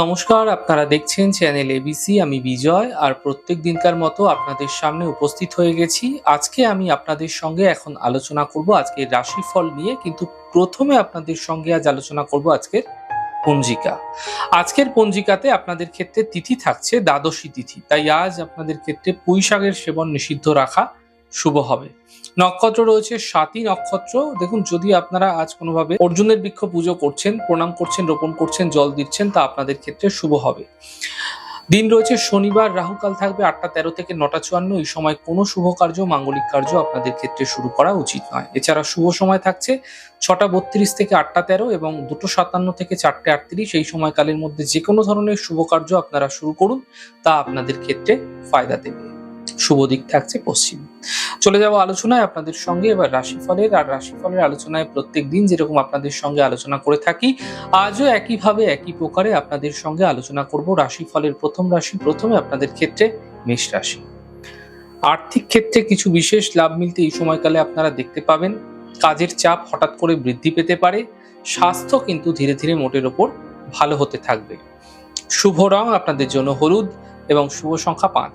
নমস্কার, আপনারা দেখছেন চ্যানেল এবিসি আমি বিজয়, আর প্রত্যেক দিনকার মতো আপনাদের সামনে উপস্থিত হয়ে গেছি। আজকে আমি আপনাদের সঙ্গে এখন আলোচনা করব আজকের রাশিফল নিয়ে, কিন্তু প্রথমে আপনাদের সঙ্গে আজ আলোচনা করব আজকের পঞ্জিকা। আজকের পঞ্জিকাতে আপনাদের ক্ষেত্রে তিথি থাকছে দ্বাদশী তিথি, তাই আজ আপনাদের ক্ষেত্রে পুঁই শাকের সেবন নিষিদ্ধ রাখা শুভ হবে। নক্ষত্র রয়েছে সাতই নক্ষত্র। দেখুন, যদি আপনারা আজ কোনোভাবে অর্জুনের বৃক্ষ পুজো করছেন, প্রণাম করছেন, রোপণ করছেন, জল দিচ্ছেন, তা আপনাদের ক্ষেত্রে শুভ হবে। দিন রয়েছে শনিবার রাহুকাল থাকবে আটটা তেরো থেকে নটা চুয়ান্ন। এই সময় কোনো শুভ কার্য, মাঙ্গলিক কার্য আপনাদের ক্ষেত্রে শুরু করা উচিত নয়। এছাড়া শুভ সময় থাকছে ছটা বত্রিশ থেকে আটটা তেরো এবং দুটো সাতান্ন থেকে চারটে আটত্রিশ। এই সময়কালের মধ্যে যে কোনো ধরনের শুভ কার্য আপনারা শুরু করুন, তা আপনাদের ক্ষেত্রে ফায়দা দেবে। শুভ দিক থাকছে পশ্চিম। চলে যাব আলোচনায় আপনাদের সঙ্গে, এবার রাশিফলের, আর রাশিফলের আলোচনায় প্রত্যেক দিন যেরকম আপনাদের সঙ্গে আলোচনা করে থাকি, আজও একইভাবে একই প্রকারে আপনাদের সঙ্গে আলোচনা করব রাশিফলের প্রথম রাশি, প্রথমে আপনাদের ক্ষেত্রে মেষ রাশি। আর্থিক ক্ষেত্রে কিছু বিশেষ লাভ মিলতে এই সময়কালে আপনারা দেখতে পাবেন, কাজের চাপ হঠাৎ করে বৃদ্ধি পেতে পারে, স্বাস্থ্য কিন্তু ধীরে ধীরে মোটের ওপর ভালো হতে থাকবে। শুভ রং আপনাদের জন্য হলুদ এবং শুভ সংখ্যা পাঁচ।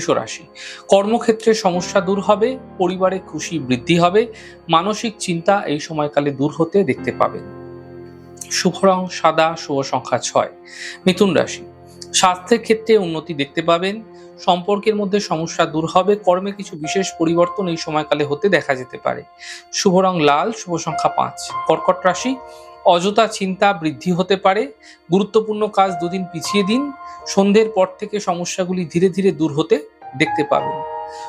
রাশি। কর্মক্ষেত্রে সমস্যা দূর হবে, পরিবারে খুশি বৃদ্ধি হবে, মানসিক চিন্তা এই সময়কালে দূর হতে দেখতে পাবেন। শুভ রং সাদা, শুভ সংখ্যা ছয়। মিথুন রাশি। স্বাস্থ্যের ক্ষেত্রে উন্নতি দেখতে পাবেন। সম্পর্কের মধ্যে সমস্যা দূর হবে। কর্মে কিছু বিশেষ পরিবর্তন এই সময়কালে হতে দেখা যেতে পারে। শুভ রং লাল, শুভ সংখ্যা পাঁচ। কর্কট রাশি, অযথা চিন্তা বৃদ্ধি হতে পারে। গুরুত্বপূর্ণ কাজ দুদিন পিছিয়ে দিন। সন্ধ্যের পর থেকে সমস্যাগুলি ধীরে ধীরে দূর হতে দেখতে পাবেন।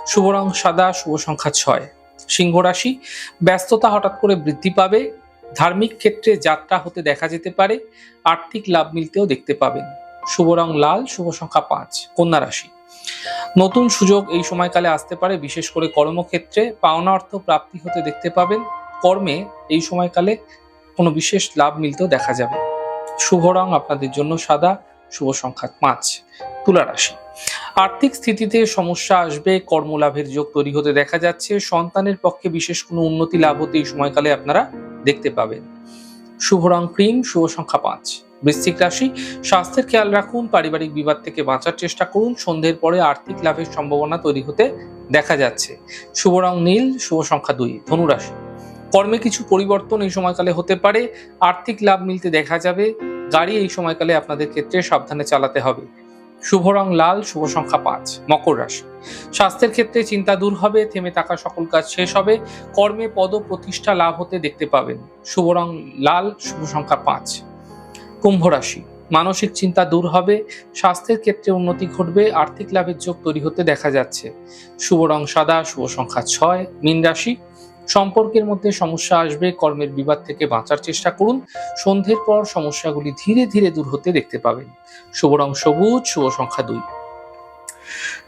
শুভ রং সাদা, শুভ সংখ্যা ছয়। সিংহ রাশি, ব্যস্ততা হঠাৎ করে বৃদ্ধি পাবে। ধার্মিক ক্ষেত্রে যাত্রা হতে দেখা যেতে পারে। আর্থিক লাভ মিলতেও দেখতে পাবেন। শুভ রং লাল, শুভ সংখ্যা পাঁচ, কন্যা রাশি। নতুন সুযোগ এই সময়কালে আসতে পারে, বিশেষ করে কর্মক্ষেত্রে। পাওনা অর্থ প্রাপ্তি হতে দেখতে পাবেন। কর্মে এই সময়কালে কোনো বিশেষ লাভ মিলতেও দেখা যাবে। শুভ রং আপনাদের জন্য সাদা, শুভ সংখ্যা পাঁচ, তুলা রাশি। আর্থিক স্থিতিতে সমস্যা আসবে, কর্মলাভের যোগ তৈরি হতে দেখা যাচ্ছে। সন্তানের পক্ষে বিশেষ কোনো উন্নতি লাভ হতে এই সময়কালে আপনারা দেখতে পাবেন। শুভ রং ক্রিম, শুভ সংখ্যা পাঁচ। বৃশ্চিক রাশি, স্বাস্থ্যের খেয়াল রাখুন, পারিবারিক বিবাদ থেকে বাঁচার চেষ্টা করুন, সন্ধ্যের পরে আর্থিক লাভের সম্ভাবনা তৈরি হতে দেখা যাচ্ছে। শুভ রং নীল, শুভ সংখ্যা দুই, ধনুরাশি। কর্মে কিছু পরিবর্তন এই সময়কালে হতে পারে, আর্থিক লাভ মিলতে দেখা যাবে, গাড়ি এই সময়কালে আপনাদের ক্ষেত্রে সাবধানে চালাতে হবে। শুভ রং লাল, শুভ সংখ্যা পাঁচ, মকর রাশি। স্বাস্থ্যের ক্ষেত্রে চিন্তা দূর হবে, থেমে থাকা সকল কাজ শেষ হবে, কর্মে পদ প্রতিষ্ঠা লাভ হতে দেখতে পাবেন। শুভ রং লাল, শুভ সংখ্যা পাঁচ। কুম্ভ রাশি। মানসিক চিন্তা দূর হবে, স্বাস্থ্যের ক্ষেত্রে উন্নতি ঘটবে, আর্থিক লাভের যোগ তৈরি হতে দেখা যাচ্ছে। শুভ রং সাদা, শুভ সংখ্যা ছয়, মীন রাশি। সম্পর্কের মধ্যে সমস্যা আসবে, কর্মের বিবাদ থেকে বাঁচার চেষ্টা করুন, সন্ধ্যের পর সমস্যাগুলি ধীরে ধীরে দূর হতে দেখতে পাবেন। শুভ রং সবুজ, শুভ সংখ্যা দুই।